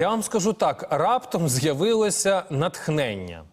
Я вам скажу так: раптом з'явилося натхнення.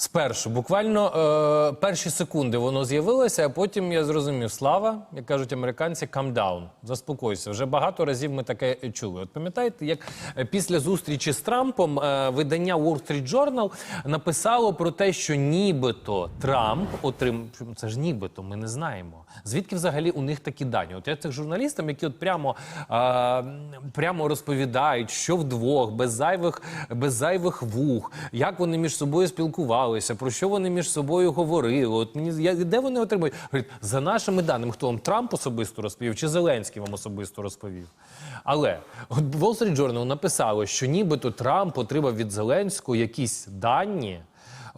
Спершу, буквально е, перші секунди воно з'явилося, а потім я зрозумів, слава, як кажуть американці, calm down, заспокойся. Вже багато разів ми таке чули. От пам'ятаєте, як е, після зустрічі з Трампом е, видання Wall Street Journal написало про те, що нібито Трамп отрим... Це ж нібито, ми не знаємо. Звідки взагалі у них такі дані? От я цих журналістам, які от прямо, е, прямо розповідають, що вдвох, без зайвих, без зайвих вух, як вони між собою спілкувалися, про що вони між собою говорили. От мені я, де вони отримують? Говорять, за нашими даними, хто вам Трамп особисто розповів, чи Зеленський вам особисто розповів. Але от Wall Street Journal написало, що нібито Трамп отримав від Зеленського якісь дані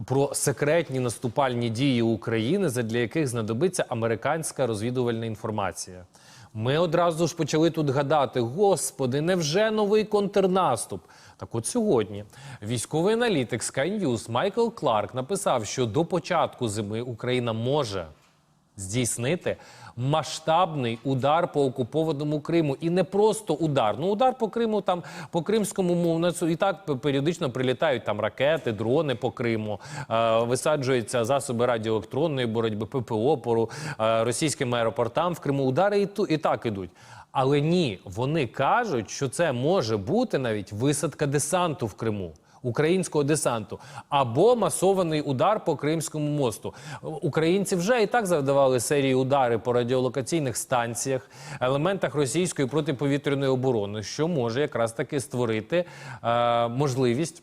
про секретні наступальні дії України, задля яких знадобиться американська розвідувальна інформація. Ми одразу ж почали тут гадати: Господи, невже новий контрнаступ? Так от сьогодні військовий аналітик Sky News Майкл Кларк написав, що до початку зими Україна може здійснити масштабний удар по окупованому Криму. І не просто удар. Ну, удар по Криму, там по Кримському мовницю і так періодично прилітають там ракети, дрони по Криму, е, висаджуються засоби радіоелектронної боротьби, ППО по е, російським аеропортам в Криму. Удари і, ту, і так ідуть. Але ні, вони кажуть, що це може бути навіть висадка десанту в Криму. Українського десанту або масований удар по Кримському мосту. Українці вже і так завдавали серії удари по радіолокаційних станціях, елементах російської протиповітряної оборони, що може якраз таки створити е, можливість.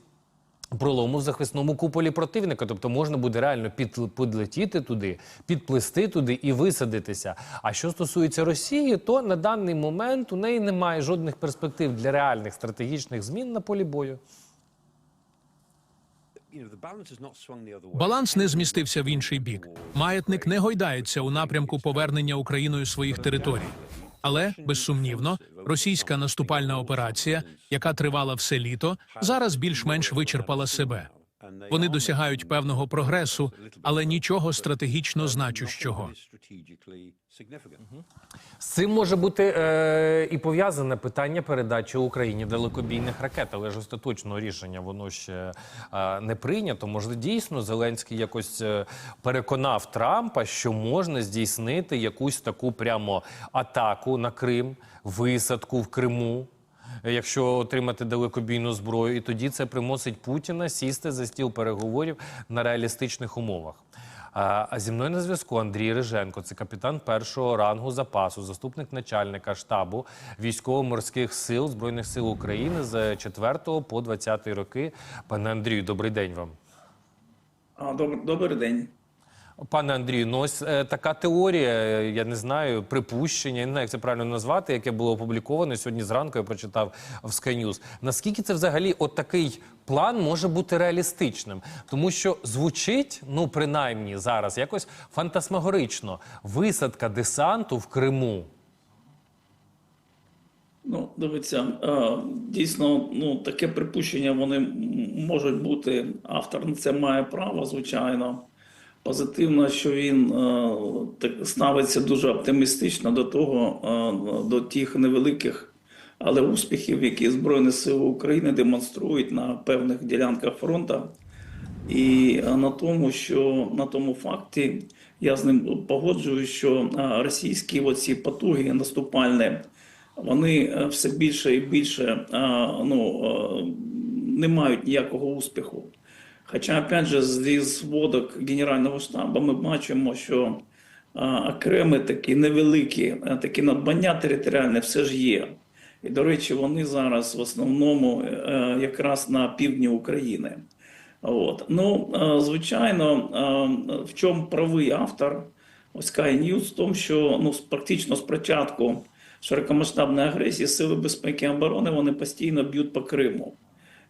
Пролому в захисному куполі противника, тобто можна буде реально під, підлетіти туди, підплисти туди і висадитися. А що стосується Росії, то на даний момент у неї немає жодних перспектив для реальних стратегічних змін на полі бою. Баланс не змістився в інший бік. Маятник не гойдається у напрямку повернення Україною своїх територій. Але безсумнівно, російська наступальна операція, яка тривала все літо, зараз більш-менш вичерпала себе. Вони досягають певного прогресу, але нічого стратегічно значущого. З цим може бути е, і пов'язане питання передачі Україні далекобійних ракет, але ж остаточного рішення воно ще е, не прийнято. Може, дійсно Зеленський якось е, переконав Трампа, що можна здійснити якусь таку прямо атаку на Крим, висадку в Криму. Якщо отримати далекобійну зброю, і тоді це примусить Путіна сісти за стіл переговорів на реалістичних умовах. А зі мною на зв'язку Андрій Риженко, це капітан першого рангу запасу, заступник начальника штабу військово-морських сил збройних сил України з 4 по 20 роки. Пане Андрію, добрий день вам. Добрий день. Пане Андрію, ну ось е, така теорія, е, я не знаю, припущення, я не знаю, як це правильно назвати, яке було опубліковано сьогодні зранку. Я прочитав в Sky News. Наскільки це взагалі от такий план може бути реалістичним? Тому що звучить, ну принаймні зараз, якось фантасмагорично, висадка десанту в Криму. Ну, дивіться, е, дійсно, ну таке припущення вони можуть бути. Автор на це має право, звичайно. Позитивно, що він е, ставиться дуже оптимістично до того, е, до тих невеликих, але успіхів, які Збройні Сили України демонструють на певних ділянках фронту. І е, на тому, що на тому факті я з ним погоджуюсь, що російські оці потуги наступальні, вони все більше і більше ну, не мають ніякого успіху. Хоча, опять же, зі зводок Генерального штабу ми бачимо, що е, окремі такі невеликі е, такі надбання територіальне все ж є. І, до речі, вони зараз в основному е, якраз на півдні України. От. Ну, е, звичайно, е, в чому правий автор Sky News, в тому, що ну, практично з широкомасштабної агресії сили безпеки і оборони вони постійно б'ють по Криму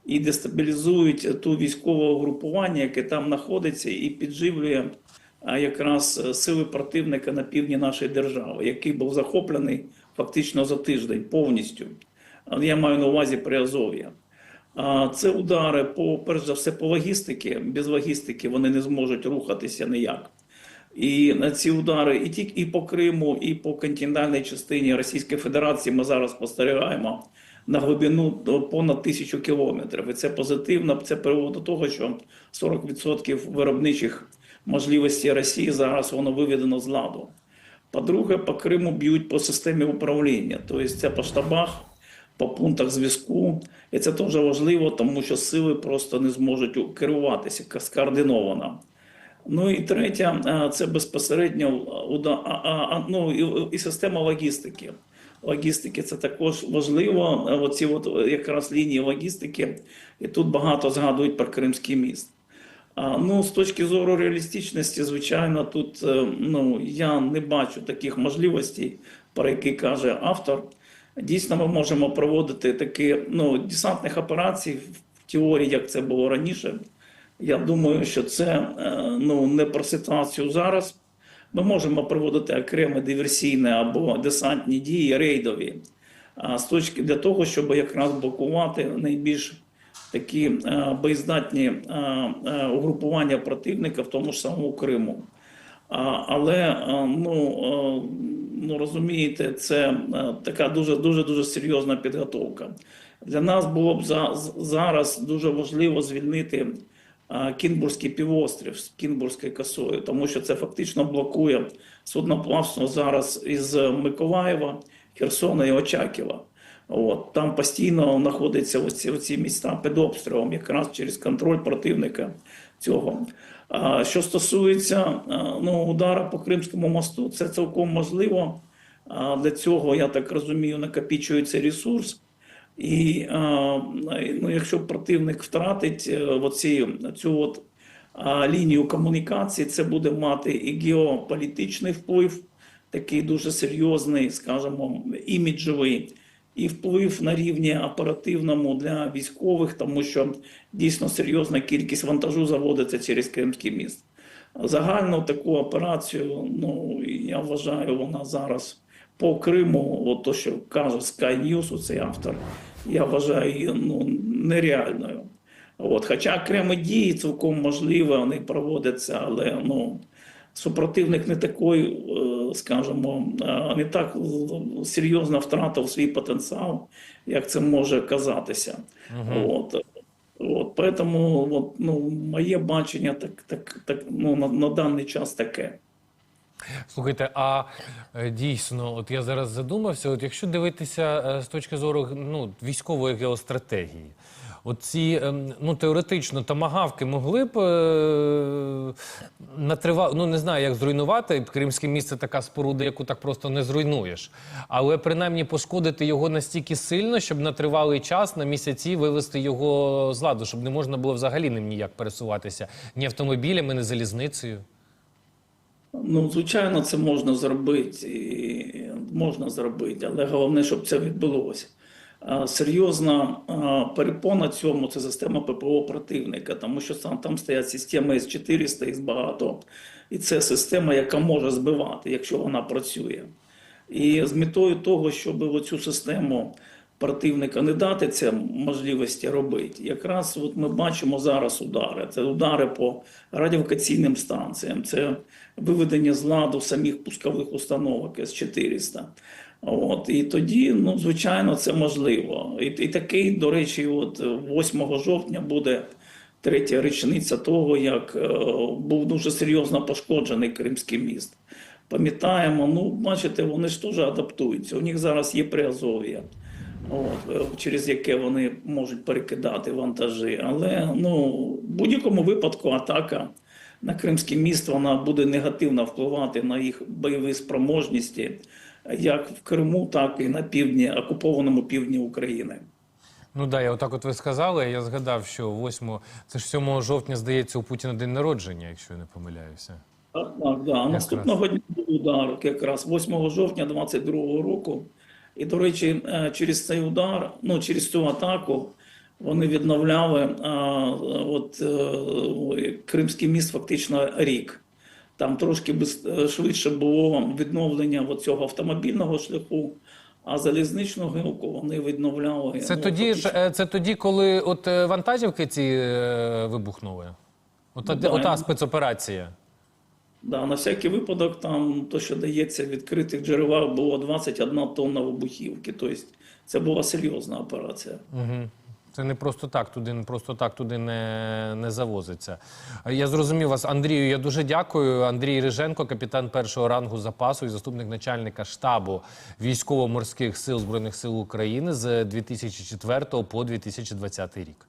і дестабілізують ту військове угрупування, яке там знаходиться, і підживлює якраз е, сили противника на півдні нашої держави, який був захоплений фактично за тиждень повністю. Я маю на увазі Приазов'я. Це удари по перш за все по логістики. Без логістики вони не зможуть рухатися ніяк. І на ці удари і тільки і по Криму, і по континентальній частині Російської Федерації ми зараз спостерігаємо на глибину понад тисячу кілометрів. І це позитивно. Це приводить до того, що 40% виробничих можливостей Росії зараз воно виведено з ладу. По-друге, по Криму б'ють по системі управління, тобто це по штабах, по пунктах зв'язку. І це теж важливо, тому що сили просто не зможуть керуватися скоординовано. Ну і третє, е, це безпосередньо а- ну, і система логістики. Логістики це також важливо. Оці от е, якраз лінії логістики, і тут багато згадують про Кримський міст. Ну, з точки зору реалістичності, звичайно, тут е, ну, я не бачу таких можливостей, про які каже автор. Дійсно, ми можемо проводити такі ну, десантних операцій в теорії, як це було раніше. Я думаю, що це е, ну, не про ситуацію зараз. Ми можемо проводити окремі диверсійні або десантні дії, рейдові, з точки для того, щоб якраз блокувати найбільш такі боєздатні угрупування противника в тому ж самому Криму. Але ну, ну розумієте, це така дуже дуже дуже серйозна підготовка. Для нас було б за, зараз дуже важливо звільнити Кінбурзький півострів з Кінбурзькою косою, тому що це фактично блокує судноплавство зараз із Миколаєва, Херсона і Очакова. От там постійно знаходяться оці, оці міста під обстрілом, якраз через контроль противника цього. А що стосується ну, удара по Кримському мосту, це цілком можливо. А для цього, я так розумію, накопичується ресурс. І ну, якщо противник втратить е, оці, цю от, лінію комунікації, це буде мати і геополітичний вплив, такий дуже серйозний, скажімо, іміджовий, і вплив на рівні оперативному для військових, тому що дійсно серйозна кількість вантажу заводиться через Кримський міст. Загальну таку операцію, ну я вважаю, вона зараз по Криму, от то, що каже Sky News, цей автор, я вважаю її ну, нереальною. От, хоча окремі дії цілком можливо, вони проводяться, але ну, супротивник не такий, е, скажімо, е, не так серйозно втратив свій потенціал, як це може казатися. От. От, поэтому от, ну, моє бачення так, так, так, ну, на, на даний час таке. Слухайте, а е, дійсно, от я зараз задумався, от якщо дивитися е, з точки зору ну, військової геостратегії, от ці ем, ну, теоретично тамагавки могли б е, натрива... ну не знаю, як зруйнувати. Кримське місце така споруда, яку так просто не зруйнуєш. Але принаймні пошкодити його настільки сильно, щоб на тривалий час, на місяці вивести його з ладу, щоб не можна було взагалі ним ніяк пересуватися ні автомобілями, ні залізницею. Ну, звичайно, це можна зробити, і можна зробити, але головне, щоб це відбулося. Серйозна перепона цьому це система ППО противника, тому що там, там стоять системи С-400, їх багато, і це система, яка може збивати, якщо вона працює. І з метою того, щоб оцю систему противника не дати це можливості робити, якраз от ми бачимо зараз удари. Це удари по радіокаційним станціям, це виведення з ладу самих пускових установок С-400. От, і тоді, ну, звичайно, це можливо. І, і такий, до речі, от 8 жовтня буде третя річниця того, як е, був дуже серйозно пошкоджений Кримський міст. Пам'ятаємо, ну, бачите, вони ж теж адаптуються. У них зараз є Приазов'я, от, е, через яке вони можуть перекидати вантажі. Але ну, в будь-якому випадку атака на Кримське міст вона буде негативно впливати на їх бойові спроможності, як в Криму, так і на півдні, окупованому півдні України. Ну да, я отак от ви сказали. Я згадав, що 8, це ж 7 жовтня, здається, у Путіна день народження, якщо я не помиляюся. Так, так, да. Наступного дня був удар, якраз 8 жовтня 22 року. І, до речі, е, через цей удар, ну через цю атаку, вони відновляли а, от, е, Кримський міст фактично рік. Там трошки е, швидше було відновлення от цього автомобільного шляху, а залізничну гілку вони відновляли. Це ну, тоді ж фактично. е, це тоді, коли от е, вантажівки ці е, вибухнули. От, Ну, да, ота спецоперація. Да, на всякий випадок, там то, що дається в відкритих джерелах, було 21 тонна вибухівки. Тобто Це була серйозна операція. Це не просто так, туди не просто так туди не, не завозиться. Я зрозумів вас, Андрію. Я дуже дякую. Андрій Риженко, капітан першого рангу запасу і заступник начальника штабу військово-морських сил збройних сил України з 2004 по 2020 рік.